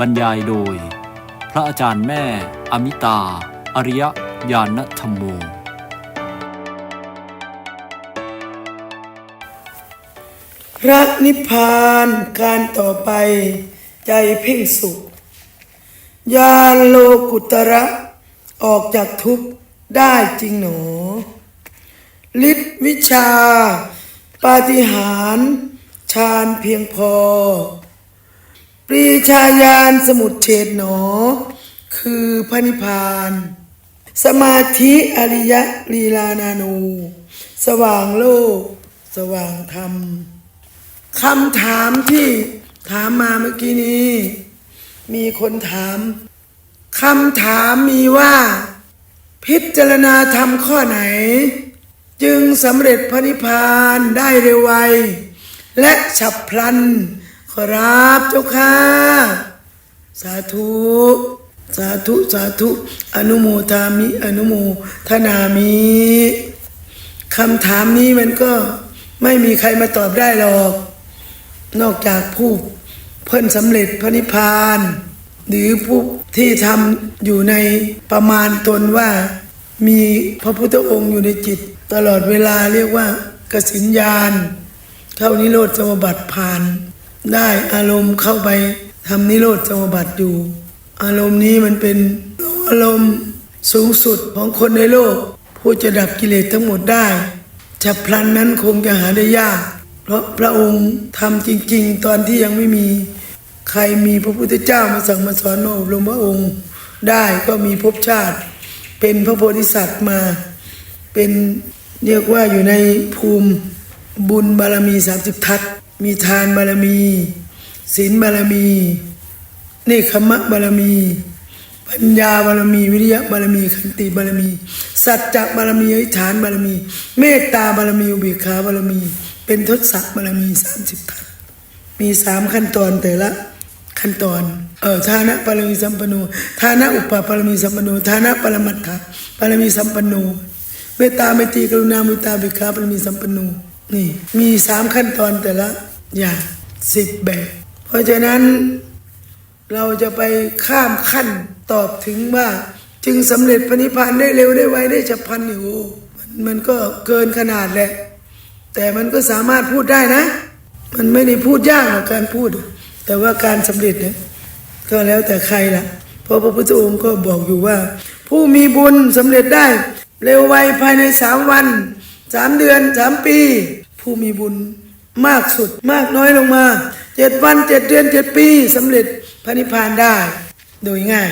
บรรยายโดย พระอาจารย์แม่อมิตา อริยญาณธรรมโม พระนิพพานการต่อไปใจเพ่งสุขยานโลกุตระออกจากทุกข์ได้จริงหนอฤทธิวิชา ปาฏิหาริย์ฌานเพียงพอ ปรีชาญาณสมุดเฉดหนอ คือพระนิพพาน สมาธิอริยะลีลานานู สว่างโลก สว่างธรรมคำถามที่ถามมาเมื่อกี้นี้ มีคนถามคำถามมีว่า พิจารณาธรรมข้อไหน จึงสำเร็จพระนิพพานได้เร็วไว และฉับพลัน ขอรับเจ้าค่ะ สาธุ สาธุ สาธุ อนุโมทามิ อนุโมทนามิคำถามนี้มันก็ไม่มีใครมาตอบได้หรอก นอกจากผู้เพิ่นสำเร็จพระนิพพาน หรือผู้ที่ทำอยู่ในประมาณตนว่า มีพระพุทธองค์อยู่ในจิต ตลอดเวลาเรียกว่ากสิญญาณเข้านิโรธสมบัติผ่าน ได้อารมณ์เข้าไปทำนิโรธสมบัติอยู่ อารมณ์นี้มันเป็นอารมณ์สูงสุดของคนในโลก ผู้จะดับกิเลสทั้งหมดได้ฉับพลันนั้นคงจะหาได้ยาก เพราะพระองค์ทำจริง ๆ ตอนที่ยังไม่มีใครมีพระพุทธเจ้ามาสั่งมาสอนมาอบรมพระองค์ได้ก็มีภพชาติ เป็นพระโพธิสัตว์มา เป็นเรียกว่าอยู่ในภูมิบุญบารมีสามสิบทัศ มีทานบารมีศีลบารมีเนคขมะบารมี ปัญญาบารมี วิริยะบารมีขันติบารมี สัจจะบารมีอธิฐานบารมี เมตตาบารมีอุเบกขาบารมี เป็นทศบารมีสามสิบทัศน์มีสามขั้นตอนแต่ละขั้นตอน เออฐานะปรมีสัมปันโนฐานะอุปปารมีสัมปันโนฐานะปรมัตถะปรมีสัมปันโนเมตตาเมตตีกรุณาเมตตาเบกขาปรมีสัมปันโนี่มีสามขั้นตอนแต่ละอย่างสิบแบบ เพราะฉะนั้นเราจะไปข้ามขั้นตอบถึงว่า จึงสำเร็จพระนิพพานได้เร็วได้ไวได้ฉับพลันอยู่มันมันก็เกินขนาดแหละ แต่มันก็สามารถพูดได้นะ มันไม่ได้พูดยากหรอกการพูด แต่ว่าการสำเร็จเนี่ยก็แล้วแต่ใครล่ะเพราะพระพุทธองค์ก็บอกอยู่ว่า ผู้มีบุญสำเร็จได้ เร็วไวภายในสามวัน สามเดือนสามปี ผู้มีบุญมากสุดมากน้อยลงมาเจ็ดวันเจ็ดเดือนเจ็ดปีสำเร็จพระนิพพานได้ โดยง่าย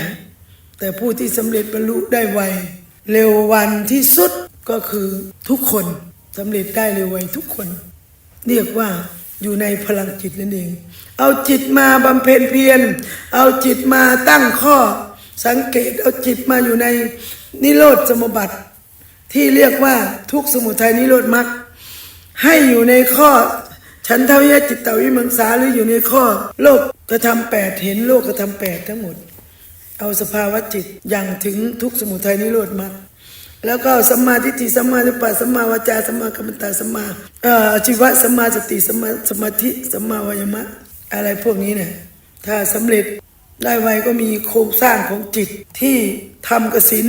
แต่ผู้ที่สำเร็จบรรลุได้ไว เร็ววันที่สุดก็คือทุกคนสำเร็จได้เร็วไวทุกคน เรียกว่าอยู่ในพลังจิตนั่นเอง เอาจิตมาบำเพ็ญเพียร เอาจิตมาตั้งข้อสังเกต เอาจิตมาอยู่ในนิโรธสมบัติ ที่เรียกว่าทุกสมุทัยนิโรธมรรคให้อยู่ในข้อฉันเทวิยจิตตวิมังสาหรืออยู่ในข้อ โลกกระทำแปดเห็นโลกกระทำแปดทั้งหมด เอาสภาวะจิตอย่างถึงทุกสมุทัยนิโรธมรรคแล้วก็สัมมาทิฏฐิสัมมาสัมปะสัมมาวาจาสัมมากัมมันตาสัมมาเอ่อชีวะสัมมาสติสัมมาสมาธิสัมมาวายมะ อะไรพวกนี้เนี่ยถ้าสำเร็จได้ไวก็มีโครงสร้างของจิตที่ทำกสิน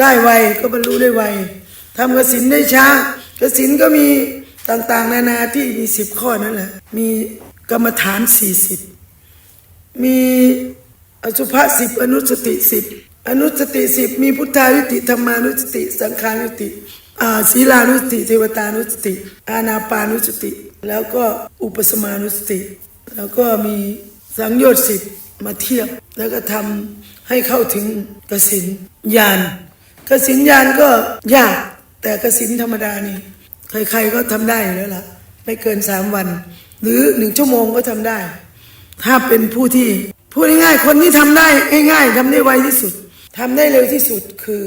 ได้ไวก็บรรลุได้ไวทำกสินได้ช้ากสินก็มีต่างๆ นานาที่มีสิบข้อนั่นแหละ มีกรรมฐานสี่สิบมีอสุภะสิบอนุสติสิบอนุสติสิบมีพุทธานุสติธรรมานุสติ สังขานุสติศีลานุสติเทวตานุสติ อานาปานุสติ แล้วก็อุปสมานุสติ แล้วก็มีสังโยชน์สิบมาเทียบ แล้วก็ทำให้เข้าถึงกสินญาณ กสินญาณก็ยาก แต่กสินธรรมดานี่ ใครๆก็ทำได้อยู่แล้วล่ะ ไม่เกินสามวัน หรือหนึ่งชั่วโมงก็ทำได้ ถ้าเป็นผู้ที่พูดง่ายๆคนที่ทำได้ง่ายๆทำได้ไวที่สุดทำได้เร็วที่สุดคือ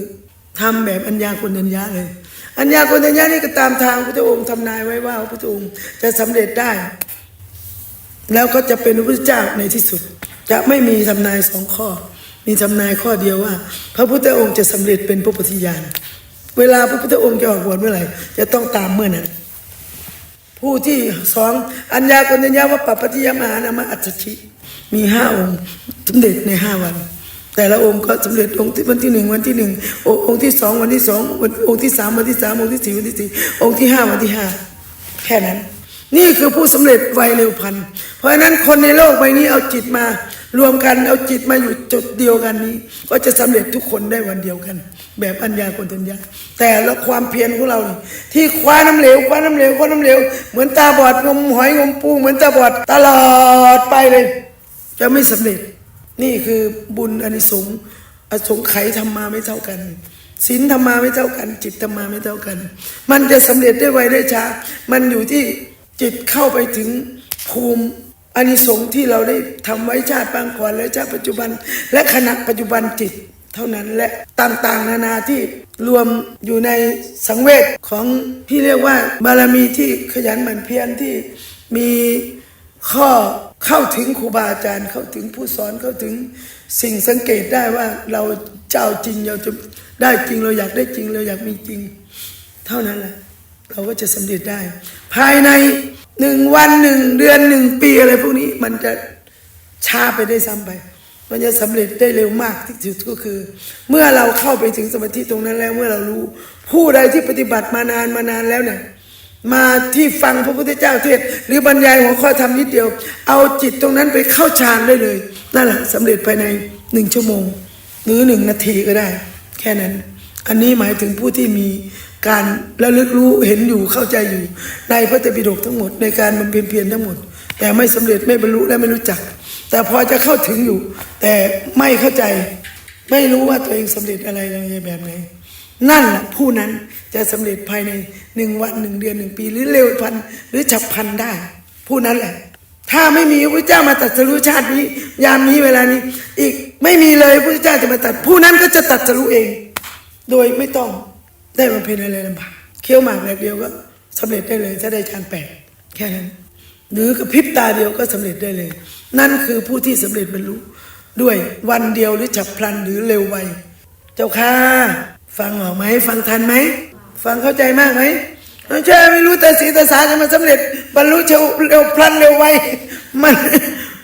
ทำแบบอัญญาคนอัญญาเลย อัญญาคนอัญญานี่ก็ตามทางพระองค์ทำนายไว้ว่าพระองค์จะสำเร็จได้ แล้วก็จะเป็นพระพุทธเจ้าในที่สุด จะไม่มีทำนายสองข้อ มีทำนายข้อเดียวว่า พระพุทธองค์จะสำเร็จเป็นพระพุทธญาณเวลาพระพุทธองค์จะออกบวชเมื่อไหร่จะต้องตามเมื่อนั้นผู้ที่สองอัญญาคนอัญญาว่าปปปติยมหานามะอัจฉริมีห้าองค์สำเร็จในห้าวัน แต่ละองค์ก็สำเร็จองค์ที่วันที่หนึ่งวันที่หนึ่งองค์ที่สองวันที่สองวันองค์ที่สามวันที่สามองค์ที่สี่วันที่สี่องค์ที่ห้าวันที่ห้าแค่นั้น นี่คือผู้สำเร็จไวเร็วพันเพราะฉะนั้นคนในโลกใบนี้เอาจิตมา รวมกันเอาจิตมาอยู่จุดเดียวกันนี้ ก็จะสำเร็จทุกคนได้วันเดียวกัน แบบอัญญาคนทัญญาแต่ละความเพียรของเราที่คว้าน้ำเหลวคว้าน้ำเหลวคว้าน้ำเหลวเหมือนตาบอดงมหอยงมปูเหมือนตาบอดตลอดไปเลย จะไม่สำเร็จ นี่คือบุญอนิสงส์อสงไขยทำมาไม่เท่ากันศีลทำมาไม่เท่ากัน จิตทำมาไม่เท่ากัน มันจะสำเร็จได้ไวได้ช้า มันอยู่ที่จิตเข้าไปถึงภูมิ อานิสงส์ที่เราได้ทำไว้ชาติปางก่อนและชาติปัจจุบัน และขณะปัจจุบันจิต เท่านั้นและต่างๆ นานาที่รวมอยู่ในสังเวชของที่เรียกว่าบารมีที่ขยันหมั่นเพียรที่มีข้อเข้าถึงครูบาอาจารย์เข้าถึงผู้สอนเข้าถึงสิ่งสังเกตได้ว่าเราเจ้าจริงเราจะได้จริงเราอยากได้จริงเราอยากมีจริง เท่านั้นแหละเราก็จะสำเร็จได้ ภายใน หนึ่งวันหนึ่งเดือนหนึ่งปีอะไรพวกนี้มันจะช้าไปได้ซ้ำไป มันจะสำเร็จได้เร็วมากที่สุดก็คือ เมื่อเราเข้าไปถึงสมาธิตรงนั้นแล้วเมื่อเรารู้ ผู้ใดที่ปฏิบัติมานานมานานแล้วเนี่ยมาที่ฟังพระพุทธเจ้าเทศหรือบรรยายหัวข้อธรรมนิดเดียว เอาจิตตรงนั้นไปเข้าฌานได้เลยนั่นแหละสำเร็จภายในหนึ่งชั่วโมง หรือหนึ่งนาทีก็ได้ แค่นั้น อันนี้หมายถึงผู้ที่มี การระลึกรู้เห็นอยู่เข้าใจอยู่ ในพระไตรปิฎกทั้งหมดในการบำเพ็ญเพียรทั้งหมด แต่ไม่สำเร็จไม่บรรลุและไม่รู้จัก แต่พอจะเข้าถึงอยู่ แต่ไม่เข้าใจ ไม่รู้ว่าตัวเองสำเร็จอะไรยังไงแบบไหนนั่นแหละผู้นั้นจะสำเร็จภายในหนึ่งวันหนึ่งเดือนหนึ่งปีหรือเร็วพันหรือฉับพันได้ ผู้นั้นแหละ ถ้าไม่มีพระเจ้ามาตัดสรู้ชาตินี้ ยามนี้เวลานี้ อีกไม่มีเลยพระเจ้าจะมาตัด ผู้นั้นก็จะตัดสรู้เอง โดยไม่ต้อง ได้มาเพ็ญอะไรลำบากเคี้ยวหมากแบบเดียวก็สำเร็จได้เลยถ้าได้ฌานแปดแค่นั้น หรือกระพริบตาเดียวก็สำเร็จได้เลย นั่นคือผู้ที่สำเร็จบรรลุด้วยวันเดียวหรือฉับพลันหรือเร็วไว เจ้าค่ะ ฟังออกไหมฟังทันไหม ฟังเข้าใจมากไหมไม่ใช่ไม่รู้แต่สีแต่สาจะมาสำเร็จ บรรลุเร็วเร็วพลันเร็วไวมัน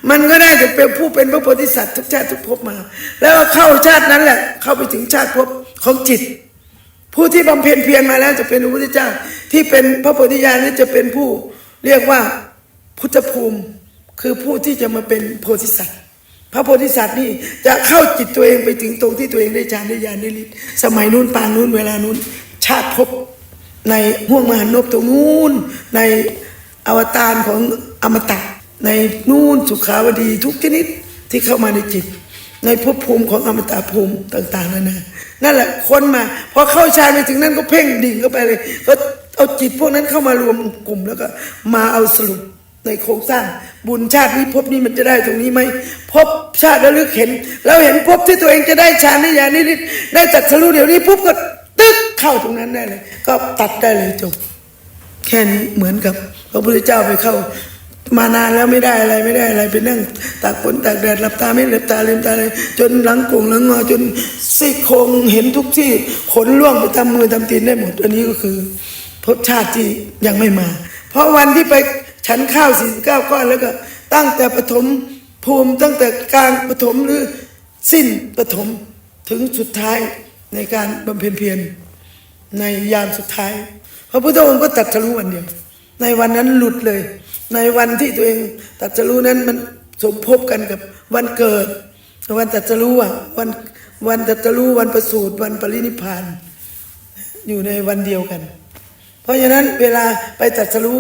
มันก็ได้จะเป็นผู้เป็นพระโพธิสัตว์ทุกชาติทุกภพมา แล้วเข้าชาตินั้นแหละ เข้าไปถึงชาติภพของจิต ผู้ที่บำเพ็ญเพียรมาแล้วจะเป็นพระพุทธเจ้า ที่เป็นพระโพธิญาณนี้จะเป็นผู้เรียกว่าพุทธภูมิคือผู้ที่จะมาเป็นโพธิสัตว์พระโพธิสัตว์นี่จะเข้าจิตตัวเองไปถึงตรงที่ตัวเองได้ฌานได้ญาณได้ฤทธิ์สมัยนู้นปางนู้นเวลานู้น ชาติภพในห่วงมหานพตรงนู้น ในอวตารของอมตะในนู่นสุขาวดีทุกชนิดที่เข้ามาในจิต ในภพภูมิของอมตะภูมิต่างๆนั่นนะนั่นแหละคนมาพอเข้าฌานไปถึงนั้นก็เพ่งดิ่งเข้าไปเลยก็เอาจิตพวกนั้นเข้ามารวมกลุ่มแล้วก็มาเอาสรุปในโครงสร้างบุญชาตินี้ภพนี้มันจะได้ตรงนี้ไหมภพชาติระลึกเห็น แล้วเห็นภพที่ตัวเองจะได้ฌานได้ญาณได้ฤทธิ์ได้ตัดสรู้เดี๋ยวนี้ปุ๊บก็ตึ๊กเข้าตรงนั้นได้เลย ก็ตัดได้เลยจบ แค่นี้เหมือนกับพระพุทธเจ้าไปเข้า มานานแล้วไม่ได้อะไรไม่ได้อะไรไปนั่งตากฝนตากแดดหลับตาไม่หลับตาลืมตาเลยจนหลังโกงหลังงอจนซี่โครงเห็นทุกที่ขนล่วงไปตามมือตามตีนได้หมดอันนี้ก็คือภพชาติที่ยังไม่มา เพราะวันที่ไปฉันข้าวสี่สิบเก้าก้อนแล้วก็ ตั้งแต่ปฐมภูมิตั้งแต่กลางปฐมหรือสิ้นปฐมถึงสุดท้ายในการบำเพ็ญเพียรในยามสุดท้าย พระพุทธองค์ก็ตัดสรู้วันเดียว ในวันนั้นหลุดเลย ในวันที่ตัวเองตัดสรู้นั้นมันสมภพกันกับวันเกิด วันตัดสรู้อะวันวันตัดสรู้วันประสูติวันปรินิพานอยู่ในวันเดียวกัน เพราะฉะนั้นเวลาไปตัดสรู้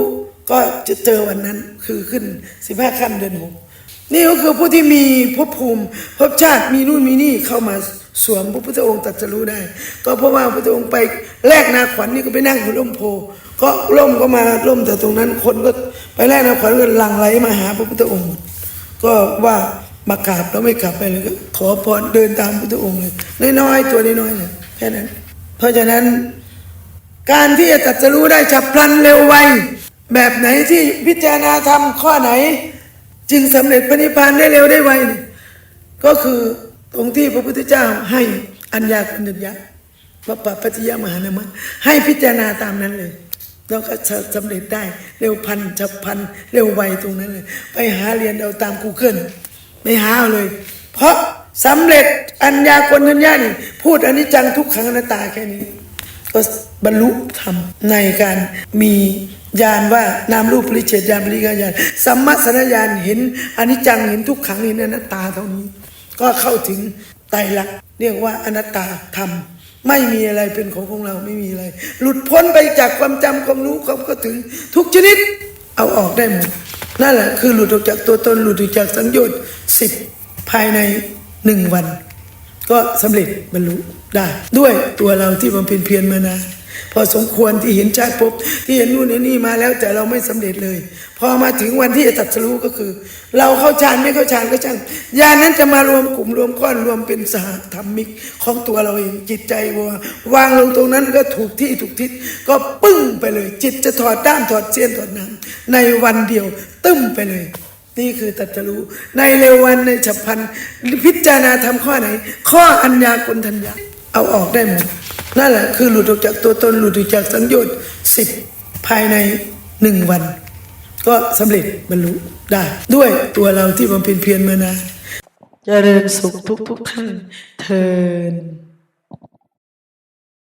ก็จะเจอวันนั้นคือขึ้นสิบห้าค่ำเดือนหกนี่ก็คือผู้ที่มีภพภูมิภพชาติมีนู่นมีนี่เข้ามาสวมพระพุทธองค์ตัดสรู้ได้ ก็เพราะว่าพระพุทธองค์ไปแลกนาขวัญนี่ก็ไปนั่งอยู่ร่มโพ ก็ร่มก็มาร่มแต่ตรงนั้นคนก็ไปแลกนาขวัญก็หลั่งไหลมาหาพระพุทธองค์ ก็ว่ามากราบแล้วไม่กลับไปเลยก็ขอพรเดินตามพระพุทธองค์เลยน้อยๆตัวน้อยๆเลยแค่นั้น เพราะฉะนั้น การที่จะตัดสรู้ได้ฉับพลันเร็วไวแบบไหนที่พิจารณาทำข้อไหน จึงสำเร็จพระนิพพานได้เร็วได้ไวเนี่ยก็คือตรงที่พระพุทธเจ้าให้อัญญาคันธัญญาพระปปัจจยมหานามะให้พิจารณาตามนั้นเลย แล้วก็จะสำเร็จได้เร็วพันฉับพันเร็วไวตรงนั้นเลย ไปหาเรียนเอาตาม Google ไปไม่หาเลย เพราะสำเร็จอัญญากลทัญญานี่พูดอนิจจังทุกขังอนัตตาแค่นี้ ก็บรรลุธรรมในการมีญาณว่านามรูปปริเฉดญาณปริกายญาณสัมมาสัญญาณเห็นอนิจจังเห็นทุกขังเห็นอนัตตาเท่านี้ ก็เข้าถึงไตรลักษณ์เรียกว่าอนัตตาธรรม ไม่มีอะไรเป็นของของเราไม่มีอะไร หลุดพ้นไปจากความจำความรู้ความก็ถึงทุกชนิดเอาออกได้หมดนั่นแหละคือหลุดออกจากตัวตนหลุดออกจากสังโยชน์สิบภายในหนึ่งวัน ก็สำเร็จบรรลุได้ ด้วยตัวเราที่บำเพ็ญเพียรมานาน พอสมควรที่เห็นชาติภพที่เห็นนู่นเห็นนี่มาแล้วแต่เราไม่สำเร็จเลย พอมาถึงวันที่จะตัดสรู้ก็คือ เราเข้าฌานไม่เข้าฌานก็ช่างญาณนั้นจะมารวมกลุ่มรวมก้อนรวมเป็นสหธรรมิกของตัวเราเองจิตใจว่าวางลงตรงนั้นก็ถูกที่ถูกทิศก็ปึ้งไปเลย จิตจะถอดด้านถอดเสี้ยนถอดน้ำในวันเดียว ตึ้มไปเลยนี่คือตรัสรู้ในเร็ววันในฉับพันพิจารณาทำข้อไหน ข้ออัญญากลทัญญาเอาออกได้หมด นั่นแหละคือหลุดออกจากตัวตนหลุดออกจากสังโยชน์สิบภายในหนึ่งวัน ก็สำเร็จบรรลุได้ ด้วยตัวเราที่บำเพ็ญเพียรมานานเจริญสุขทุกทุกๆท่านเทิน